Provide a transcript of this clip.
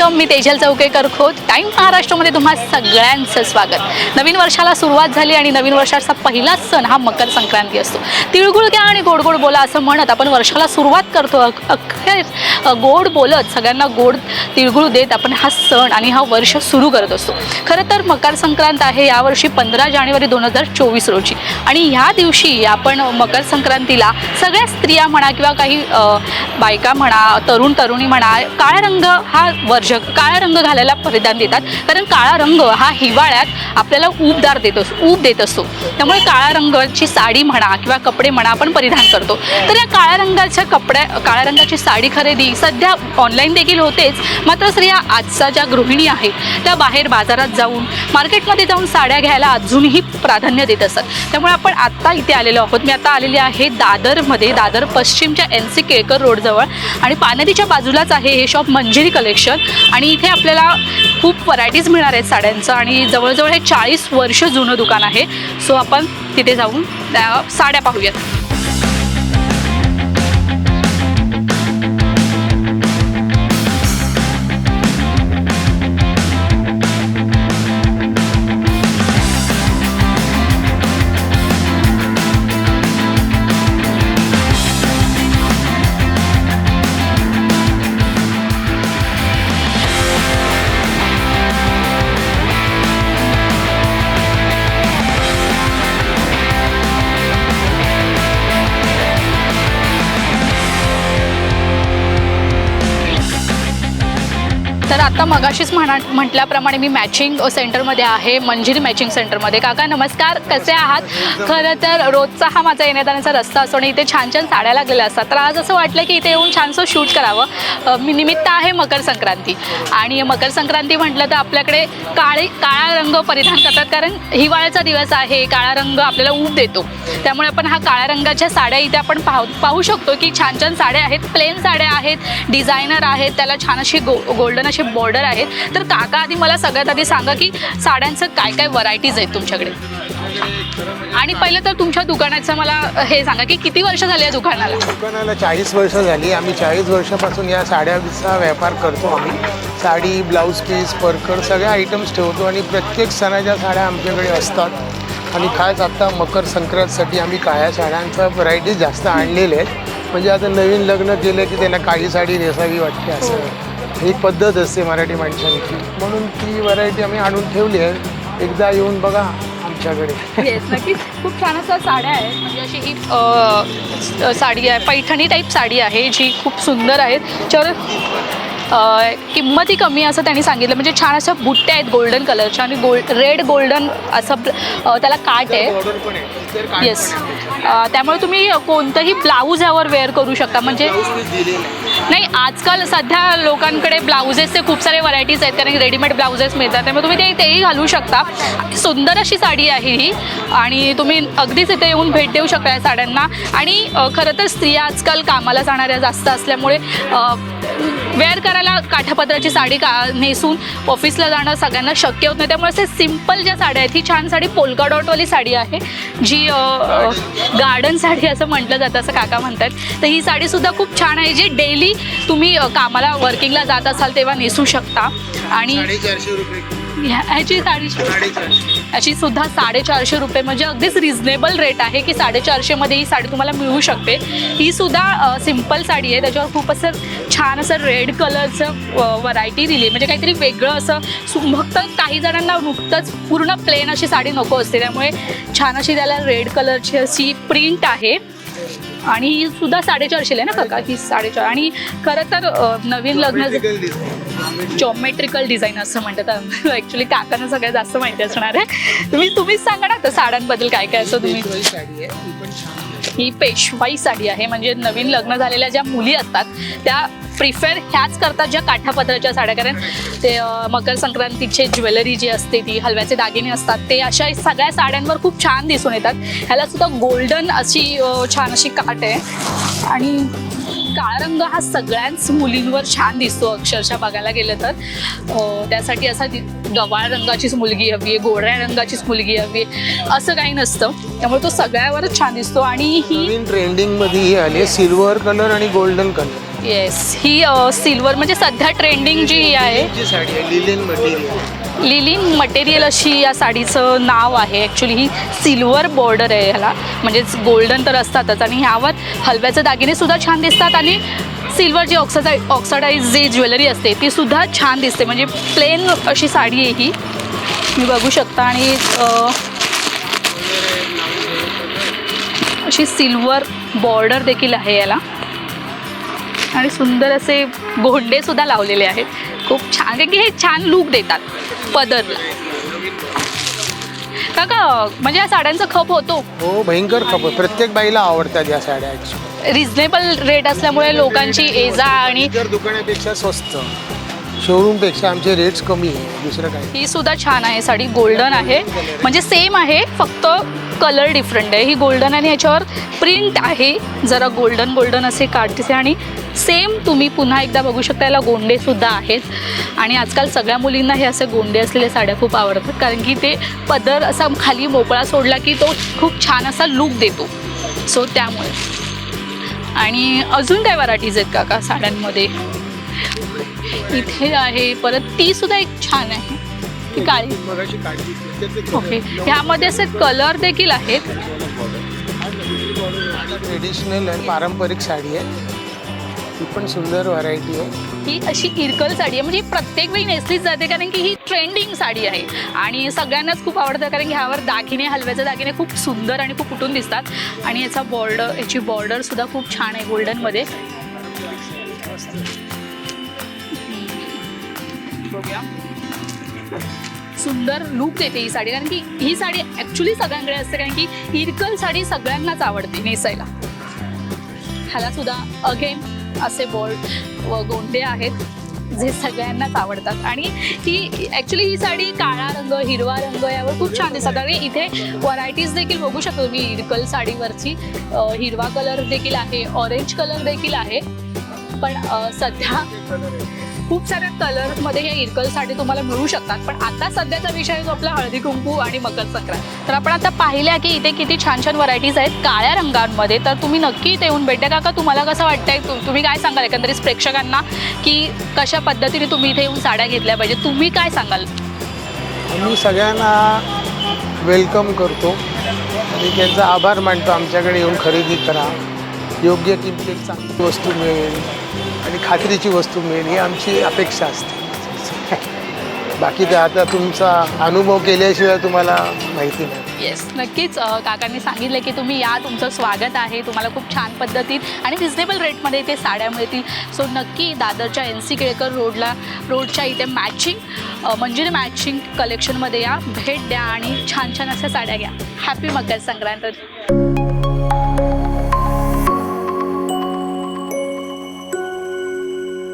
Welcome मी Tejal Chaukekar Khot time महाराष्ट्रामध्ये तुम्हा सगळ्यांचं स्वागत. नवीन वर्षाला सुरुवात झाली आणि नवीन वर्षाचा पहिला सण हा मकर संक्रांती असतो. तिळगुळ घ्या आणि गोड गोड बोला असं म्हणत आपण वर्षाला सुरुवात करतो. अखेर गोड बोलत सगळ्यांना गोड तिळगुळ देत आपण हा सण आणि हा वर्ष सुरू करत असतो. खरं तर मकर संक्रांत आहे यावर्षी पंधरा जानेवारी दोन हजार चोवीस रोजी. आणि ह्या दिवशी आपण मकर संक्रांतीला सगळ्या स्त्रिया म्हणा किंवा काही बायका म्हणा तरुण तरुणी म्हणा काळा रंग हा वर्ष जग काळा रंग घालायला परिधान देतात. कारण काळा रंग हा हिवाळ्यात आपल्याला ऊबदार देत असतो ऊब देत असतो. त्यामुळे काळ्या रंगाची साडी म्हणा किंवा कपडे म्हणा आपण परिधान करतो. तर या काळ्या रंगाच्या कपड्या काळ्या रंगाची साडी खरेदी सध्या ऑनलाईन देखील होतेच. मात्र स्त्रिया आजच्या ज्या गृहिणी आहेत त्या बाहेर बाजारात जाऊन मार्केटमध्ये जाऊन साड्या घ्यायला अजूनही प्राधान्य देत असतात त्यामुळे आपण आत्ता इथे आलेलो आहोत. मी आता आलेली आहे दादरमध्ये. दादर पश्चिमच्या एन सी केळकर रोडजवळ आणि पानदीच्या बाजूलाच आहे हे शॉप मंजिरी कलेक्शन. आणि इथे आपल्याला खूप व्हरायटीज मिळणार आहेत साड्यांचं. आणि जवळजवळ हे चाळीस वर्ष जुनं दुकान आहे. सो आपण तिथे जाऊन त्या साड्या पाहूयात. तर आता मगाशीच म्हणा म्हटल्याप्रमाणे मी मॅचिंग सेंटरमध्ये आहे मंजिरी मॅचिंग सेंटरमध्ये काका नमस्कार. कसे आहात? खरं तर रोजचा हा माझा येण्याजाण्याचा रस्ता असतो आणि इथे छान छान साड्या लागलेल्या असतात. तर आज असं वाटलं की इथे येऊन छानसं शूट करावं. मी निमित्त आहे मकर संक्रांती. आणि मकर संक्रांती म्हटलं तर आपल्याकडे काळे काळा रंग परिधान करतात. कारण हिवाळ्याचा दिवस आहे काळा रंग आपल्याला ऊब देतो. त्यामुळे आपण हा काळ्या रंगाच्या साड्या इथे आपण पाहू पाहू शकतो की छान छान साड्या आहेत प्लेन साड्या आहेत डिझायनर आहेत. त्याला छान अशी गो गोल्डन अशी बॉर्डर ऑर्डर आहेत तर काका आधी मला सगळ्यात आधी सांगा की साड्यांचं काय काय व्हरायटीज आहेत तुमच्याकडे? आणि पहिलं तर तुमच्या दुकानाचं मला हे सांगा की किती वर्ष झाली या दुकानाला? दुकानाला चाळीस वर्ष झाली. आम्ही चाळीस वर्षापासून या साड्याचा व्यापार करतो आम्ही. साडी ब्लाऊज पीस परकर सगळे आयटम्स ठेवतो आणि प्रत्येक सणाच्या साड्या आमच्याकडे असतात आणि खास आत्ता मकर संक्रांतसाठी आम्ही काळ्या साड्यांचा व्हरायटीज जास्त आणलेले आहेत. म्हणजे आता नवीन लग्न केलं की त्यांना काळी साडी नेसावी वाटते असं. ही पद्धत असते मराठी माणसांची. म्हणून ती व्हरायटी आम्ही आणून ठेवली आहे. एकदा येऊन बघा आमच्याकडे. येस नक्कीच. खूप छान असं साड्या आहेत. म्हणजे अशी ही अ, साडी आहे. पैठणी टाईप साडी आहे जी खूप सुंदर आहे त्याच्यावर किंमतही कमी असं त्यांनी सांगितलं. म्हणजे छान अशा बुट्ट्या आहेत गोल्डन कलरच्या आणि गोल्ड रेड गोल्डन असं त्याला काट आहे. येस. त्यामुळे तुम्ही कोणतंही ब्लाऊज यावर वेअर करू शकता. म्हणजे नाही आजकाल सध्या लोकांकडे ब्लाउजेसचे खूप सारे व्हरायटीज आहेत. कारण रेडीमेड ब्लाउजेस मिळतात. त्यामुळे तुम्ही ते तेही घालू शकता. सुंदर अशी साडी आहे ही. आणि तुम्ही अगदीच इथे येऊन भेट देऊ शकता या साड्यांना. आणि खरं तर स्त्रिया आजकाल कामाला जाणाऱ्या जास्त असल्यामुळे वेअर करायला काठापत्राची साडी का नेसून ऑफिसला जाणं सगळ्यांना शक्य होत नाही. त्यामुळे असे सिंपल ज्या साड्या आहेत ही छान साडी पोलका डॉटवाली साडी आहे जी गार्डन साडी असं म्हटलं जातं असं काका म्हणतात. तर ही साडीसुद्धा खूप छान आहे जी डेली तुम्ही कामाला वर्किंगला जात असाल तेव्हा नेसू शकता. आणि ह्याची साडी याची सुद्धा साडेचारशे रुपये म्हणजे अगदीच रिझनेबल रेट आहे की साडेचारशेमध्ये ही साडी तुम्हाला मिळू शकते. ही सुद्धा सिंपल साडी आहे त्याच्यावर खूप असं छान असं रेड कलरचं व्हरायटी दिली. आहे म्हणजे काहीतरी वेगळं असं सु- फक्त काही जणांना नुकतंच पूर्ण प्लेन अशी साडी नको असते. त्यामुळे छान अशी त्याला रेड कलरची अशी प्रिंट आहे. आणि ही सुद्धा साडेचारशेला आहे ना काका? ही साडेचार. आणि खरं तर नवीन लग्न. जॉमेट्रिकल डिझाईन असं म्हणतात. ॲक्च्युली काकांना सगळ्यात जास्त माहिती असणार आहे. तुम्ही तुम्हीच सांगा ना आता साड्यांबद्दल काय काय असं तुम्ही पेशवाई साडी आहे. ती पण छान आहे. ही पेशवाई साडी आहे. म्हणजे नवीन लग्न झालेल्या ज्या मुली असतात त्या प्रिफर ह्याच करतात ज्या काठापत्राच्या साड्या. कारण ते मकर संक्रांतीचे ज्वेलरी जी असते ती हलव्याचे दागिने असतात ते अशा सगळ्या साड्यांवर खूप छान दिसून येतात. ह्याला सुद्धा गोल्डन अशी छान अशी काठ आहे. आणि काळा रंग हा सगळ्याच मुलींवर छान दिसतो अक्षरशः बघायला गेलं तर. त्यासाठी असा गवाळ गव्हाळ रंगाचीच मुलगी हवी आहे गोऱ्या रंगाचीच मुलगी हवी आहे असं काही नसतं. त्यामुळे तो सगळ्यावरच छान दिसतो आणि ही ट्रेंडिंगमध्ये आली सिल्वर कलर आणि गोल्डन कलर येस ही सिल्वर म्हणजे सध्या ट्रेंडिंग जी ही आहे. जी साडी आहे लिलेन मटेरियल लिलिन मटेरियल अशी या साडीचं नाव आहे. ॲक्च्युली ही सिल्वर बॉर्डर आहे ह्याला. म्हणजेच गोल्डन तर असतातच. आणि ह्यावर हलव्याचे दागिने सुद्धा छान दिसतात आणि सिल्वर जी ऑक्साडाई ऑक्साडाईज जी ज्वेलरी असते ती सुद्धा छान दिसते. म्हणजे प्लेन अशी साडी आहे ही. मी बघू शकता. आणि अशी सिल्वर बॉर्डर देखील आहे याला. आणि सुंदर असे गोंडे सुद्धा लावलेले आहेत. खूप छान कारण की हे छान लूक देतात पदरला. काका म्हणजे या साड्यांचा खप होतो. हो भयंकर खप प्रत्येक बाईला आवडतात या साड्या actually. रिझनेबल रेट असल्यामुळे लोकांची एजा आणि इतर दुकानापेक्षा स्वस्त. शोरूमपेक्षा आमचे रेट्स कमी आहे. दुसरं काही ही सुद्धा छान आहे. साडी गोल्डन आहे. म्हणजे सेम आहे फक्त कलर डिफरंट आहे. ही गोल्डन आणि याच्यावर प्रिंट आहे. जरा गोल्डन गोल्डन असे काढते आणि सेम तुम्ही पुन्हा एकदा बघू शकता याला गोंडे सुद्धा आहेत. आणि आजकाल सगळ्या मुलींना हे असे गोंडे असलेल्या साड्या खूप आवडतात कारण की ते पदर असा खाली मोकळा सोडला की तो खूप छान असा लूक देतो. सो त्यामुळे. आणि अजून काय व्हरायटीज आहेत काका साड्यांमध्ये? इथे आहे परत ती सुद्धा एक छान आहे. ती काळी. ओके ह्यामध्ये असे कलर देखील आहेत. ट्रेडिशनल आणि पारंपरिक साडी आहे. ती पण सुंदर व्हरायटी आहे. ही अशी इरकल साडी आहे. म्हणजे प्रत्येक वेळी नेसलीच जाते कारण की ही ट्रेंडिंग साडी आहे. आणि सगळ्यांनाच खूप आवडतं कारण की ह्यावर दागिने हलव्याचे दागिने खूप सुंदर आणि खूप उठून दिसतात. आणि याचा बॉर्डर याची बॉर्डर सुद्धा खूप छान आहे गोल्डनमध्ये बघूया. सुंदर लूक देते ही साडी. कारण की ही साडी ॲक्च्युली सगळ्यांकडे असते. कारण की इरकल साडी सगळ्यांनाच आवडते नेसायला. ह्याला सुद्धा अगेन असे बोर्ड व गोंडे आहेत जे सगळ्यांनाच आवडतात. आणि ही ॲक्च्युली ही साडी काळा रंग हिरवा रंग यावर खूप छान दिसतात. आणि इथे व्हरायटीज देखील बघू शकतो मी. इरकल साडीवरची हिरवा कलर देखील आहे ऑरेंज कलर देखील आहे. पण सध्या खूप साऱ्या कलरमध्ये हे इरकल साडी तुम्हाला मिळू शकतात. पण आता सध्याचा विषय जो आपला हळदी कुंकू आणि मकर संक्रांत. तर आपण आता पाहिल्या की इथे किती छान छान व्हरायटीज आहेत काळ्या रंगांमध्ये. तर तुम्ही नक्की इथे येऊन भेटा. काका तुम्हाला कसं वाटतंय? तुम्ही काय सांगाल एकंदरीत प्रेक्षकांना की कशा पद्धतीने तुम्ही इथे येऊन साड्या घेतल्या पाहिजे? तुम्ही काय सांगाल? मी सगळ्यांना वेलकम करतो. आणि त्यांचा आभार मानतो आमच्याकडे येऊन खरेदी करा. योग्य किमतीत चांगली वस्तू मिळेल आणि खात्रीची वस्तू मिळेल ही आमची अपेक्षा असते. बाकी ते आता तुमचा अनुभव केल्याशिवाय तुम्हाला माहिती नाही. येस नक्कीच अ, काकांनी सांगितलं की तुम्ही या तुमचं स्वागत आहे. तुम्हाला खूप छान पद्धतीत आणि रिझनेबल रेटमध्ये इथे साड्या मिळतील. सो नक्की दादरच्या एन सी केळकर रोडला रोडच्या इथे मॅचिंग म्हणजे मॅचिंग कलेक्शनमध्ये या. भेट द्या आणि छान छान अशा साड्या घ्या. हॅपी मकर संक्रांत.